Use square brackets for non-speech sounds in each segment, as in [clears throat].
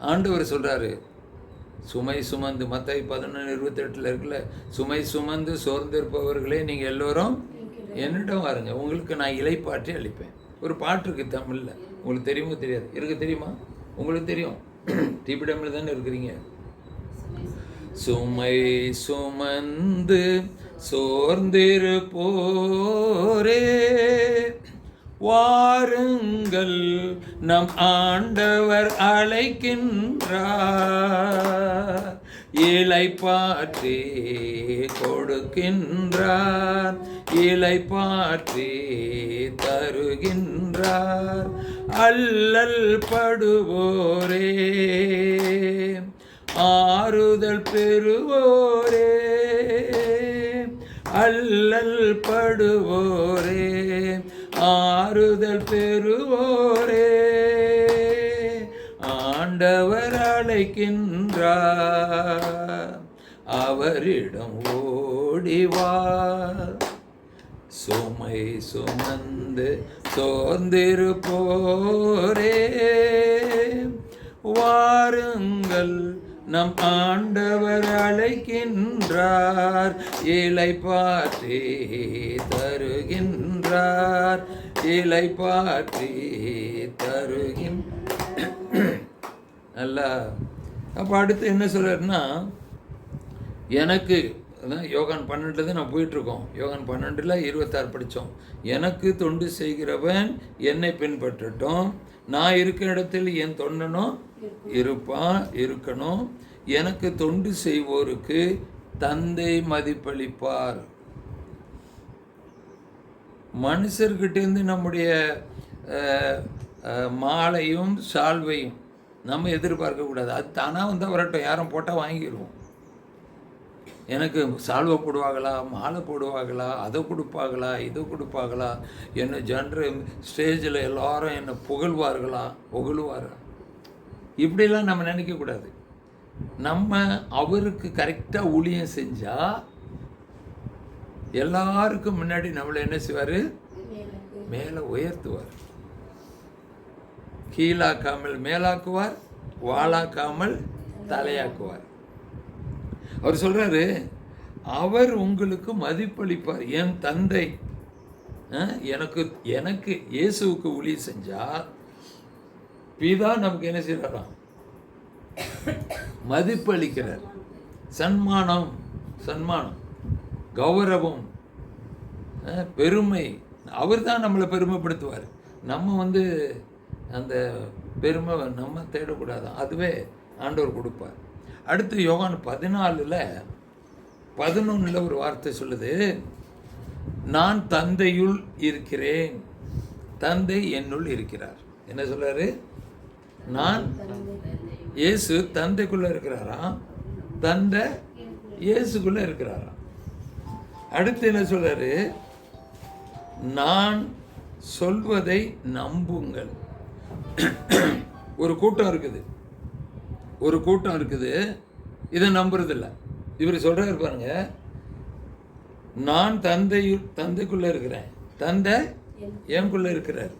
ஆண்டவர் சொல்கிறாரு சுமை சுமந்து மத்தாய் பதினொன்று இருபத்தெட்டில் இருக்குல்ல சுமை சுமந்து சோர்ந்திருப்பவர்களே நீங்கள் எல்லோரும் என்னிடம் வாருங்க. உங்களுக்கு நான் இலைப்பாற்றி அளிப்பேன். ஒரு பாட்டு இருக்குது தமிழில். உங்களுக்கு தெரியுமோ தெரியாது? இருக்கு தெரியுமா? உங்களுக்கு தெரியும்? [clears throat] டிபிடமில் தானே இருக்கிறீங்க? சுமை சுமந்து சோர்ந்திருப்போரே வாருங்கள் நம் ஆண்டவர் அழைக்கின்றார் இலை பாற்றி கொடுக்கின்றார் இலை பாற்றி தருகின்றார். அல்லல் படுவோரே ஆறுதல் பெறுவோரே அல்லல் படுவோரே ஆறுதல் பெறுவோரே. ஆண்டவர் அழைக்கின்றார். அவரிடம் ஓடிவார் சுமை சுமந்து சோர்ந்திருப்போரே. வாருங்கள் நம் ஆண்டவர் அழைக்கின்றார் இலை பாற்றி தருகின்றார் இலை பாற்றி தருகின். நல்லா. அப்போ அடுத்து என்ன சொல்கிறாருன்னா எனக்கு அதான் யோகான் பன்னெண்டுல நான் போயிட்டுருக்கோம். யோகான் பன்னெண்டில் இருபத்தாறு படித்தோம் எனக்கு தொண்டு செய்கிறவன் என்னை பின்பற்றட்டும். நான் இருக்கிற இடத்தில் என் தொண்டனும் இருப்பான் இருக்கணும். எனக்கு தொண்டு செய்வோருக்கு தந்தை மதிப்பளிப்பார். மனுஷர்கிட்டேருந்து நம்முடைய மாலையும் சால்வையும் நம்ம எதிர்பார்க்கக்கூடாது அது தானாக வந்து வரட்டும். யாரும் போட்டால் வாங்கிடுவோம் எனக்கு சால்வை போடுவாங்களா மாலை போடுவாங்களா அதை கொடுப்பாங்களா இதை கொடுப்பாங்களா என்னை ஜென்ரல் ஸ்டேஜில் எல்லாரும் என்னை புகழ்வார்களா புகழ்வாரா இப்படிலாம் நம்ம நினைக்கக்கூடாது நம்ம அவருக்கு கரெக்டாக ஊழியம் செஞ்சால் எல்லாருக்கும் முன்னாடி நம்மளை என்ன செய்வார்? மேலே உயர்த்துவார். கீழாக்காமல் மேலாக்குவார் வாளாக்காமல் தலையாக்குவார். அவர் சொல்கிறாரு அவர் உங்களுக்கு மதிப்பளிப்பார். என் தந்தை எனக்கு எனக்கு இயேசுவுக்கு ஊழியம் செஞ்சால் பிதா நமக்கு என்ன செய்யறாராம் மதிப்பளிக்கிறார். சன்மானம் சன்மானம் கௌரவம் பெருமை. அவர் தான் நம்மளை பெருமைப்படுத்துவார். நம்ம வந்து அந்த பெருமை நம்ம தேடக்கூடாது. அதுவே ஆண்டவர் கொடுப்பார். அடுத்து யோகான் பதினாலில் பதினொன்றில் ஒரு வார்த்தை சொல்லுது நான் தந்தையுள் இருக்கிறேன். தந்தை என்னுள் இருக்கிறார். என்ன சொல்கிறாரு நான் இயேசு தந்தைக்குள்ளே இருக்கிறாராம் தந்தை இயேசுக்குள்ளே இருக்கிறாராம் அடுத்து என்ன சொல்கிறாரு நான் சொல்வதை நம்புங்கள். ஒரு கூட்டம் இருக்குது. ஒரு கூட்டம் இருக்குது. இதை நம்புறதில்ல. இவர் சொல்கிறார் பாருங்க. நான் தந்தை தந்தைக்குள்ளே இருக்கிறேன். தந்தை என்குள்ளே இருக்கிறார்.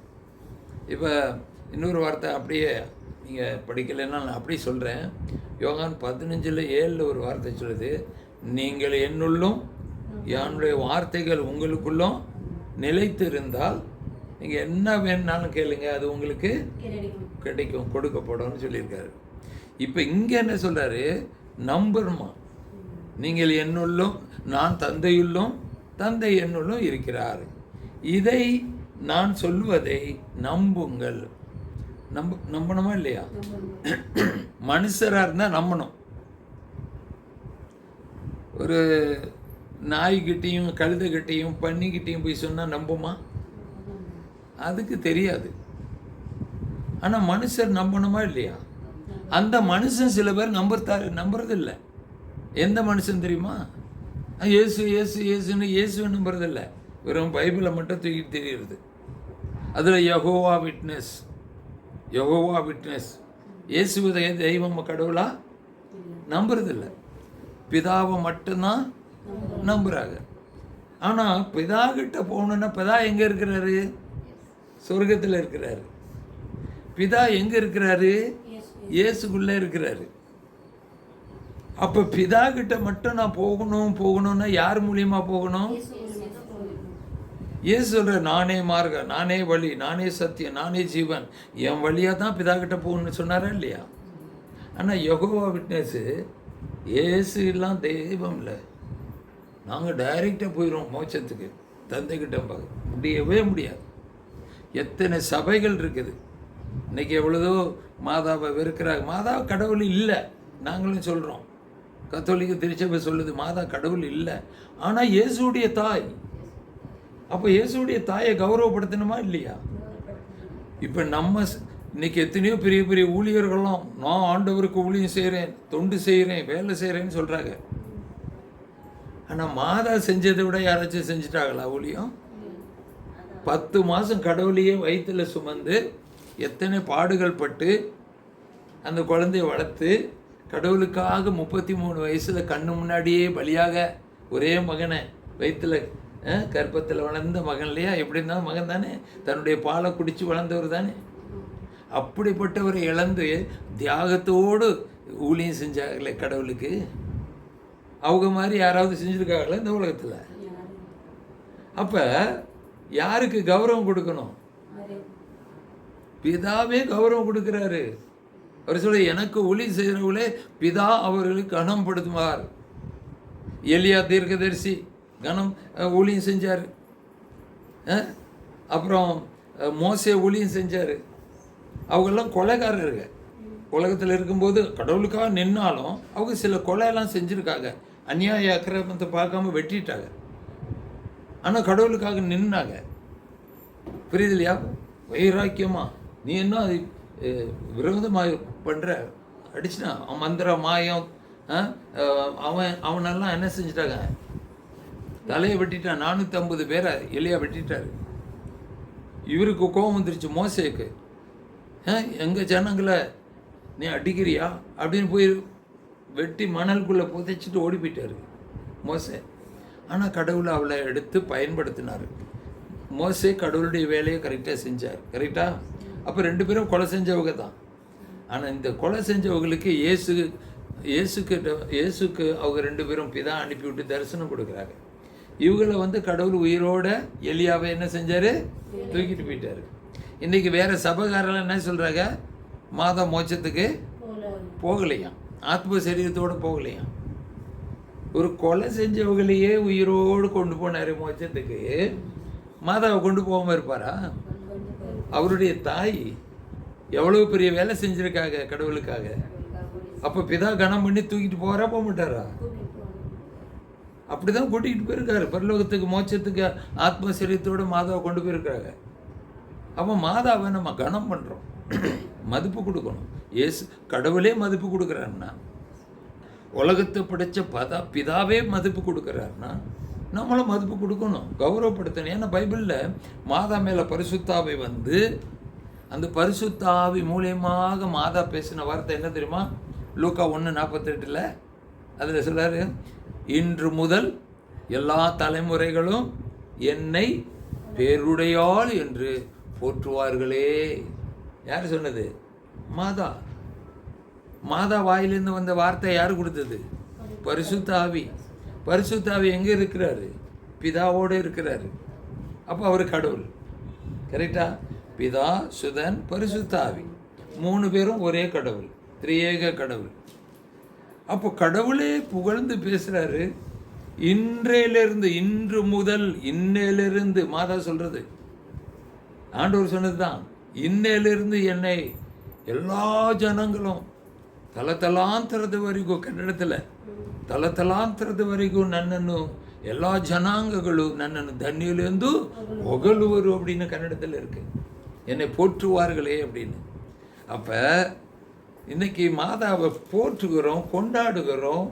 இப்போ இன்னொரு வார்த்தை அப்படியே நீங்கள் படிக்கலைன்னா நான் அப்படியே சொல்கிறேன் யோகான் பதினஞ்சில் ஏழில் ஒரு வார்த்தை சொல்லுது நீங்கள் என்னுள்ளும் என்னுடைய வார்த்தைகள் உங்களுக்குள்ளும் நிலைத்து இருந்தால் நீங்கள் என்ன வேணுனாலும் கேளுங்க அது உங்களுக்கு கிடைக்கும். கொடுக்கப்படும்னு சொல்லியிருக்காரு. இப்போ இங்கே என்ன சொல்றாரு? நம்பணுமா நீங்கள் என்னுள்ளும் நான் தந்தையுள்ளும் தந்தை என்னுள்ளும் இருக்கிறார். இதை நான் சொல்வதை நம்புங்கள். நம்ப நம்பணுமா இல்லையா? மனுஷராக இருந்தால் நம்பணும். ஒரு நாய்கிட்டையும் கழுதைகிட்டையும் பன்னிக்கிட்டையும் போய் சொன்னால் நம்புமா? அதுக்கு தெரியாது. ஆனால் மனுஷர் நம்பணுமா இல்லையா? அந்த மனுஷன் சில பேர் நம்புறதா நம்புறதில்ல. எந்த மனுஷன் தெரியுமா? இயேசு இயேசு இயேசுன்னு இயேசுவை நம்புறதில்ல. வெறும் பைபிளை மட்டும் தூக்கிட்டு தெரியுறது. அதில் யகோவா விட்னஸ். Jehovah witness. இயேசுவதை தெய்வம் கடவுளாக நம்புறதில்ல. பிதாவை மட்டும்தான் நம்புகிறாங்க ஆனால் பிதா கிட்ட போகணுன்னா பிதா எங்கே இருக்கிறாரு? சொர்க்கத்தில் இருக்கிறாரு. பிதா எங்கே இருக்கிறாரு? இயேசுக்குள்ளே இருக்கிறாரு. அப்போ பிதா கிட்ட மட்டும் நான் போகணும் போகணும்னா யார் மூலியமாக போகணும்? ஏசு சொல்கிற நானே மார்க நானே வழி நானே சத்தியம் நானே ஜீவன். என் வழியாக தான் பிதா போகணும்னு சொன்னாரா இல்லையா? ஆனால் யகோவா விட்னஸு ஏசு எல்லாம் தெய்வம் இல்லை. நாங்கள் டைரெக்டாக போயிடுவோம் மோட்சத்துக்கு. தந்தைக்கிட்ட பார்க்க முடியவே முடியாது. எத்தனை சபைகள் இருக்குது. இன்றைக்கி எவ்வளோதோ மாதாவை வெறுக்கிறாங்க. மாதா கடவுள் இல்லை. நாங்களும் சொல்கிறோம் கத்தோலிக்க திருச்சபை சொல்லுது மாதா கடவுள் இல்லை. ஆனால் இயேசுடைய தாய் அப்போ இயேசுடைய தாயை கௌரவப்படுத்தணுமா இல்லையா? இப்போ நம்ம இன்னைக்கு எத்தனையோ பெரிய பெரிய ஊழியர்களும் நான் ஆண்டவருக்கு ஊழியம் செய்கிறேன் தொண்டு செய்கிறேன் வேலை செய்கிறேன்னு சொல்கிறாங்க ஆனால் மாதா செஞ்சதை விட யாராச்சும் செஞ்சுட்டாங்களா ஊழியம்? பத்து மாதம் கடவுளையே வயிற்றுல சுமந்து எத்தனை பாடுகள் பட்டு அந்த குழந்தைய வளர்த்து கடவுளுக்காக முப்பத்தி மூணு வயசில் கண்ணு முன்னாடியே பலியாக ஒரே மகனை வயிற்றில் கர்ப்பத்தில் வளர்ந்த மகன் இல்லையா? எப்படி இருந்தாலும் மகன் தானே. தன்னுடைய பாலை குடித்து வளர்ந்தவர் தானே. அப்படிப்பட்டவரை இழந்து தியாகத்தோடு ஊழியம் செஞ்சாங்களே கடவுளுக்கு. அவங்க மாதிரி யாராவது செஞ்சுருக்காங்களா இந்த உலகத்தில்? அப்போ யாருக்கு கௌரவம் கொடுக்கணும்? பிதாவே கௌரவம் கொடுக்குறாரு. அவர் சொல்ல எனக்கு ஒளி செய்கிறவங்களே பிதா அவர்களுக்கு கனம்படுத்துவார் எலியா தீர்க்கதரிசி கனம் ஊழியம் செஞ்சார். அப்புறம் மோசே ஊழியம் செஞ்சார். அவங்கெல்லாம் கொலைகாரருங்க உலகத்தில் இருக்கும்போது கடவுளுக்காக நின்னாலும் அவங்க சில கொலையெல்லாம் செஞ்சுருக்காங்க. அநியாய அக்கிரமத்தை பார்க்காம வெட்டிட்டாங்க. ஆனால் கடவுளுக்காக நின்னாங்க. புரியுது இல்லையா வைராக்கியமா. நீ என்ன அது விரோதமாக பண்ணுற அடிச்சுனா அவன் மந்திர மாயம் ஆ? அவன் அவனெல்லாம் என்ன செஞ்சிட்டாங்க? தலையை வெட்டிட்டான் நானூற்றம்பது பேரை எலியா வெட்டிட்டாரு. இவருக்கு கோபம் வந்துருச்சு மோசேக்கு. எங்கள் ஜனங்களை நீ அடிக்கிறியா? அப்படின்னு போய் வெட்டி மணலுக்குள்ளே புதைச்சிட்டு ஓடி போயிட்டாரு மோசே. ஆனால் கடவுளை அவளை எடுத்து பயன்படுத்தினார். மோசே கடவுளுடைய வேலையை கரெக்டாக செஞ்சார். கரெக்டாக அப்போ ரெண்டு பேரும் கொலை செஞ்சவங்க தான். ஆனால் இந்த கொலை செஞ்சவங்களுக்கு இயேசு இயேசுக்கிட்ட இயேசுக்கு அவங்க ரெண்டு பேரும் பிதா அனுப்பிவிட்டு தரிசனம் கொடுக்குறாங்க. இவங்கள வந்து கடவுள் உயிரோட எலியாவை என்ன செஞ்சாரு? தூக்கிட்டு போயிட்டாரு. இன்னைக்கு வேற சபைக்காரெல்லாம் என்ன சொல்றாங்க? மாதா மோட்சத்துக்கு போகலையாம் ஆத்ம சரீரத்தோட போகலையாம் ஒரு கொலை செஞ்சவங்களையே உயிரோடு கொண்டு போனாரு மோட்சத்துக்கு. மாதாவை கொண்டு போகாம இருப்பாரா? அவருடைய தாய் எவ்வளவு பெரிய வேலை செஞ்சுருக்காங்க கடவுளுக்காக. அப்போ பிதா கனம் பண்ணி தூக்கிட்டு போகிறா போக மாட்டாரா? அப்படிதான் கூட்டிகிட்டு போயிருக்காரு. பரலோகத்துக்கு மோட்சத்துக்கு ஆத்ம மாதாவை கொண்டு போயிருக்காங்க அப்போ மாதாவை நம்ம கனம் பண்ணுறோம் மதிப்பு கொடுக்கணும். ஏசு கடவுளே மதிப்பு கொடுக்குறாருன்னா உலகத்தை படைத்த பதா பிதாவே மதிப்பு கொடுக்குறாருன்னா நம்மளும் மதிப்பு கொடுக்கணும். கௌரவப்படுத்தணும். ஏன்னா பைபிளில் மாதா மேலே பரிசுத்தாவை வந்து அந்த பரிசுத்தாவி மூலியமாக மாதா பேசின வார்த்தை என்ன தெரியுமா? லூக்கா ஒன்று நாற்பத்தெட்டில் அதில் சொல்கிறார் இன்று முதல் எல்லா தலைமுறைகளும் என்னை பேருடையாள் என்று போற்றுவார்களே. யார் சொன்னது? மாதா. மாதா வாயிலிருந்து வந்த வார்த்தை யார் கொடுத்தது? பரிசுத்தாவி பரிசுத்தாவி எங்கே இருக்கிறாரு? பிதாவோடு இருக்கிறாரு. அப்போ அவர் கடவுள். கரெக்டா? பிதா சுதன் பரிசுத்தாவி மூணு பேரும் ஒரே கடவுள். திரியேக கடவுள். அப்போ கடவுளே புகழ்ந்து பேசுறாரு இன்றையிலிருந்து இன்று முதல் இன்னையிலிருந்து மாதா சொல்றது ஆண்டவர் சொன்னதுதான் இன்னையிலிருந்து என்னை எல்லா ஜனங்களும் ತಲತಲಾಂತರದವರೆಗೂ ಕನ್ನಡದಲ್ಲಿ ತಲತಲಾಂತರದವರೆಗೂ ನನ್ನನ್ನು ಎಲ್ಲ ಜನಾಂಗಗಳು ನನ್ನನ್ನು ಧನ್ಯರು ಎಂದು ಹೊಗಳುವರು அப்படின்னு கன்னடத்தில் இருக்கு என்னை போற்றுவார்களே அப்படின்னு அப்போ இன்னைக்கு மாதாவை போற்றுகிறோம் கொண்டாடுகிறோம்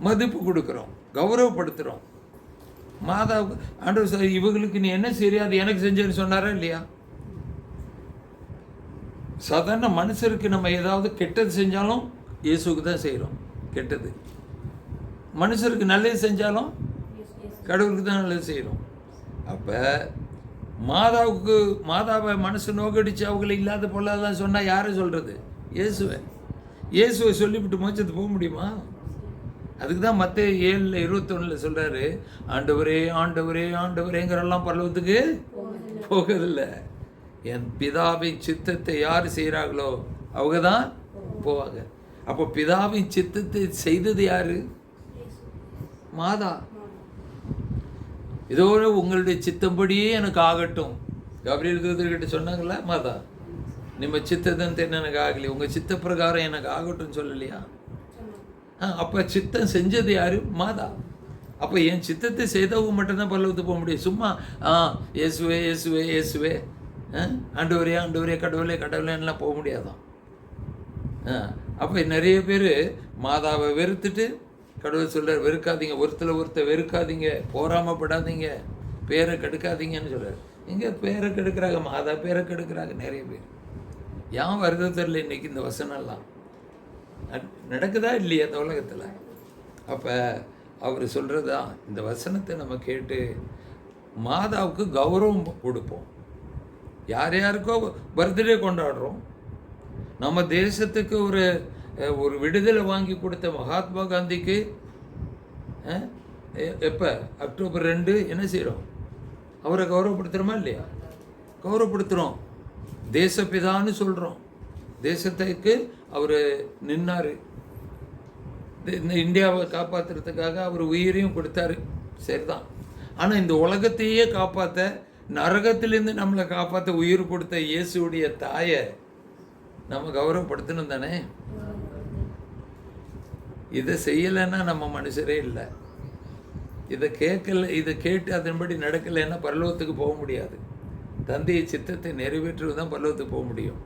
மதிப்பு கொடுக்குறோம் கௌரவப்படுத்துகிறோம் மாதா ஆண்டவர் சார் இவங்களுக்கு நீ என்ன செய்றியோ அது எனக்கு செஞ்சேன்னு சொன்னாரா இல்லையா? சாதாரண மனுஷருக்கு நம்ம ஏதாவது கெட்டது செஞ்சாலும் இயேசுக்கு தான் செய்கிறோம் கெட்டது. மனுஷருக்கு நல்லது செஞ்சாலும் கடவுளுக்கு தான் நல்லது செய்கிறோம் அப்போ மாதாவுக்கு மாதாவை மனசு நோக்கடிச்சு அவங்கள இல்லாத பொல்லாதெல்லாம் சொன்னால் யாரை சொல்கிறது இயேசுவை. இயேசுவை சொல்லிவிட்டு மோச்சத்து போக முடியுமா? அதுக்கு தான் மற்ற ஏழில் இருபத்தொன்னில் சொல்கிறாரு ஆண்டவரே ஆண்டவரே ஆண்டவரேங்கிறெல்லாம் பல்லவத்துக்கு போகிறதில்ல. என் பிதாவின் சித்தத்தை யார் செய்கிறாங்களோ அவங்க தான் போவாங்க. அப்போ பிதாவின் சித்தத்தை செய்தது யார்? மாதா. இதோட உங்களுடைய சித்தம்படியே எனக்கு ஆகட்டும். கபரியல் தூதர்கிட்ட சொன்னாங்களா மாதா ನಿಮ್ಮ ಚಿತ್ತದಂತೆ ನನಗೆ ಆಗಲಿ உங்க சித்த பிரகாரம் எனக்கு ஆகட்டும் சொல்லலையா ஆ அப்போ சித்தம் செஞ்சது யாரு மாதா அப்போ என் சித்தத்தை செய்தவங்க மட்டும்தான் பல்லவத்துக்கு போக முடியும் சும்மா ஆ இயேசுவே இயேசுவே இயேசுவே ஆ ஆண்டவரே ஆண்டவரே கடவுளே கடவுளேன்னுலாம் போக முடியாதான் ஆ அப்போ நிறைய பேர் மாதாவை வெறுத்துட்டு கடவுள் சொல்கிறார் வெறுக்காதீங்க ஒருத்தர் ஒருத்தர் வெறுக்காதீங்க போராமப்படாதீங்க பேரை கெடுக்காதீங்கன்னு சொல்கிறார் இங்கே பேரை கெடுக்கிறாங்க மாதா பேரை கெடுக்கிறாங்க நிறைய பேர் ஏன் வருது தெரியல இன்னைக்கு இந்த வசனம்லாம். நடக்குதா இல்லையா அந்த உலகத்தில்? அப்போ அவர் சொல்கிறதா இந்த வசனத்தை நம்ம கேட்டு மாதாவுக்கு கௌரவம் கொடுப்போம். யார் யாருக்கோ பர்த்டே கொண்டாடுறோம். நம்ம தேசத்துக்கு ஒரு ஒரு விடுதலை வாங்கி கொடுத்த மகாத்மா காந்திக்கு எப்போ? அக்டோபர் ரெண்டு என்ன செய்கிறோம் அவரை கௌரவப்படுத்துகிறோமா இல்லையா? கௌரவப்படுத்துகிறோம் தேசப்பிதான்னு சொல்கிறோம் தேசத்துக்கு அவர் நின்னார். இந்த இந்தியாவை காப்பாற்றுறதுக்காக அவர் உயிரையும் கொடுத்தாரு. சரிதான். ஆனால் இந்த உலகத்தையே காப்பாற்ற நரகத்திலேருந்து நம்மளை காப்பாற்ற உயிர் கொடுத்த இயேசுடைய தாயை நம்ம கௌரவப்படுத்தணும் தானே? இதை செய்யலைன்னா நம்ம மனுஷரே இல்லை. இதை கேட்கல இதை கேட்டு அதன்படி நடக்கலைன்னா பரலோகத்துக்கு போக முடியாது. தந்தையை சித்தத்தை நிறைவேற்றுவது தான் பல்லவத்துக்கு போக முடியும்.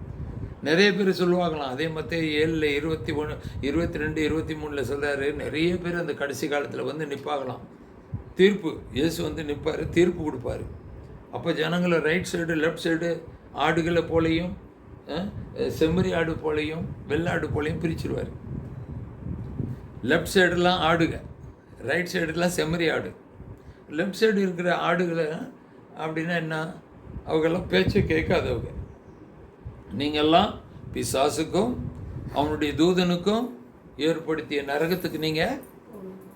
நிறைய பேர் சொல்லுவாங்களாம் அதே மாதிரி ஏழில் இருபத்தி ஒன்று இருபத்தி ரெண்டு இருபத்தி மூணில் சொல்கிறாரு நிறைய பேர் அந்த கடைசி காலத்தில் வந்து நிற்பாங்களாம் தீர்ப்பு இயேசு வந்து நிற்பார் தீர்ப்பு கொடுப்பார். அப்போ ஜனங்களை ரைட் சைடு லெஃப்ட் சைடு ஆடுகளை போலையும் செம்மறி ஆடு போலையும் வெள்ளாடு போலையும் பிரிச்சிருவார். லெஃப்ட் சைடெலாம் ஆடுங்க ரைட் சைடுலாம் செம்மறி ஆடு. லெஃப்ட் சைடு இருக்கிற ஆடுகளை அப்படின்னா என்ன? அவங்கெல்லாம் பேச்சை கேட்காதவங்க. நீங்கள்லாம் பிசாசுக்கும் அவனுடைய தூதனுக்கும் ஏற்படுத்திய நரகத்துக்கு நீங்கள்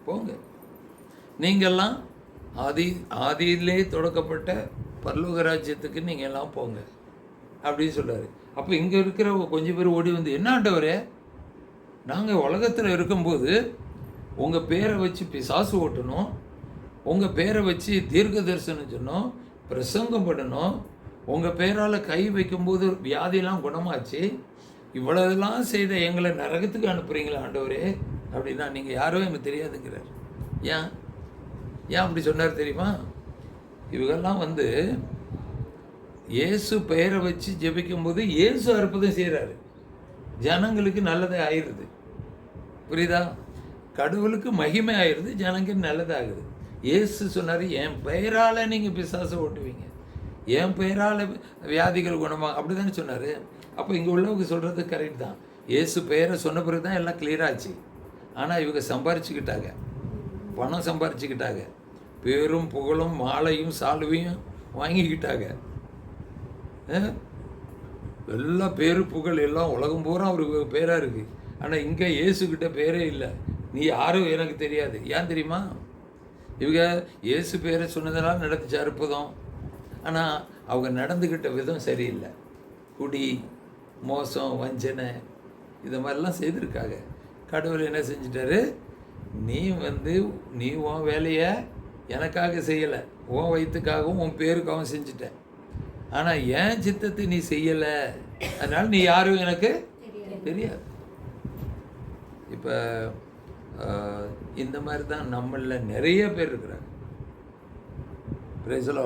போங்க. நீங்கள்லாம் ஆதி ஆதியிலே தொடக்கப்பட்ட பரலோக ராஜ்யத்துக்கு நீங்கள் எல்லாம் போங்க. அப்படின்னு சொல்கிறாரு அப்போ இங்கே இருக்கிற கொஞ்சம் பேர் ஓடி வந்து என்ன ஆண்டவரே? நாங்கள் உலகத்தில் இருக்கும்போது உங்கள் பேரை வச்சு பிசாசு ஓட்டணும் உங்கள் பேரை வச்சு தீர்க்க தரிசனம் சொன்னோம் பிரசங்கம் பண்ணணும் உங்கள் பேரால் கை வைக்கும்போது வியாதியெல்லாம் குணமாச்சு. இவ்வளவுலாம் செய்த எங்களை நரகத்துக்கு அனுப்புகிறீங்களா ஆண்டவரே அப்படின்னா நீங்கள் யாரும் எனக்கு தெரியாதுங்கிறார். ஏன்? ஏன் அப்படி சொன்னார் தெரியுமா? இவங்கெல்லாம் வந்து இயேசு பெயரை வச்சு ஜெபிக்கும்போது இயேசு அற்புதம் செய்கிறாரு ஜனங்களுக்கு நல்லதே ஆயிடுது. புரியுதா? கடவுளுக்கு மகிமை ஆயிடுது ஜனங்களுக்கு நல்லதாகுது. இயேசு சொன்னார் என் பெயரால் நீங்கள் பிசாசை ஓட்டுவீங்க. என் பெயரால் வியாதிகள் குணமாக அப்படி தானே சொன்னார். அப்போ இங்கே உள்ளவங்க சொல்கிறது கரெக்ட் தான். இயேசு பெயரை சொன்ன பிறகு தான் எல்லாம் கிளியராச்சு ஆச்சு. ஆனால் இவங்க சம்பாரிச்சுக்கிட்டாங்க. பணம் சம்பாரிச்சுக்கிட்டாங்க. பேரும் புகழும் மாலையும் சால்வையும் வாங்கிக்கிட்டாங்க. எல்லா பேரு புகழ் எல்லாம் உலகம் பூரா அவருக்கு பேராக இருக்குது ஆனால் இங்கே இயேசுக்கிட்ட பேரே இல்லை. நீ யாரும் எனக்கு தெரியாது. ஏன் தெரியுமா? இவங்க இயேசு பேரை சொன்னதெல்லாம் நடந்துச்சு அற்புதம். ஆனால் அவங்க நடந்துக்கிட்ட விதம் சரியில்லை. குடி மோசம் வஞ்சனை இது மாதிரிலாம் செய்திருக்காங்க. கடவுள் என்ன செஞ்சிட்டாரு? நீ வந்து நீ உன் வேலையை எனக்காக செய்யலை. உன் வயிற்றுக்காகவும் உன் பேருக்காகவும் செஞ்சிட்ட. ஆனால் ஏன் சித்தத்தை நீ செய்யலை. அதனால நீ யாரும் எனக்கு தெரியாது. இப்போ இந்த மாதிரி தான் நம்மளில் நிறைய பேர் இருக்கிறாங்க. பிரேசலோ